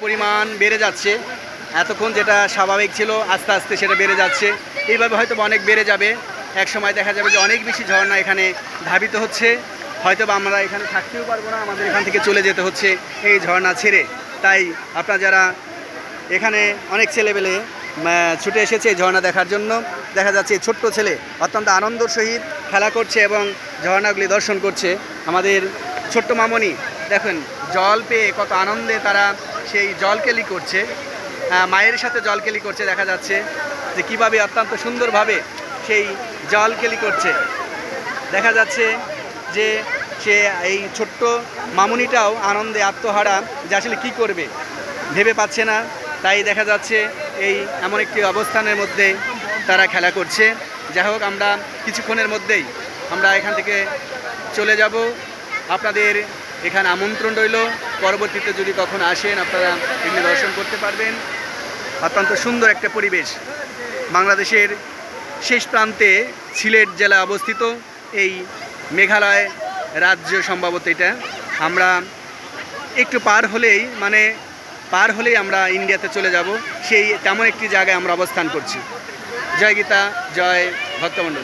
পরিমাণ বেড়ে যাচ্ছে। এতক্ষণ যেটা স্বাভাবিক ছিল, আস্তে আস্তে সেটা বেড়ে যাচ্ছে। এইভাবে হয়তো অনেক বেড়ে যাবে। এক সময় দেখা যাবে যে অনেক বেশি ঝর্ণা এখানে ধাবিত হচ্ছে। হয়তো বা আমরা এখানে থাকতেও পারব না, আমাদের এখান থেকে চলে যেতে হচ্ছে এই ঝর্ণা ছেড়ে। তাই আপনারা যারা এখানে অনেক ছেলেবেলে ছুটে এসেছে এই ঝর্ণা দেখার জন্য, দেখা যাচ্ছে ছোট্ট ছেলে অত্যন্ত আনন্দর সহিত খেলা করছে এবং ঝর্ণাগুলি দর্শন করছে। আমাদের ছোট্ট মামনি, দেখেন, জল পেয়ে কত আনন্দে তারা সেই জলকেলি করছে। মায়ের সাথে জলকেলি করছে, দেখা যাচ্ছে যে কীভাবে অত্যন্ত সুন্দরভাবে সেই জলকেলি করছে। দেখা যাচ্ছে যে সে এই ছোট্ট মামুনিটাও আনন্দে আত্মহারা যে আসলে কী করবে, ভেবে পাচ্ছে না। তাই দেখা যাচ্ছে এই এমন একটি অবস্থানের মধ্যে তারা খেলা করছে। যাই হোক, আমরা কিছুক্ষণের মধ্যেই আমরা এখান থেকে চলে যাব। আপনাদের এখানে আমন্ত্রণ রইল। পরবর্তীতে যদি কখন আসেন, আপনারা এগুলি দর্শন করতে পারবেন। অত্যন্ত সুন্দর একটা পরিবেশ। বাংলাদেশের শেষ প্রান্তে সিলেট জেলা অবস্থিত। এই মেঘালয় রাজ্য সম্ভবত এটা। আমরা একটু পার হলেই মানে পার হলেই আমরা ইন্ডিয়াতে চলে যাব। সেই তেমন একটি জায়গায় আমরা অবস্থান করছি। জয় গীতা, জয় ভক্তমণ্ডল।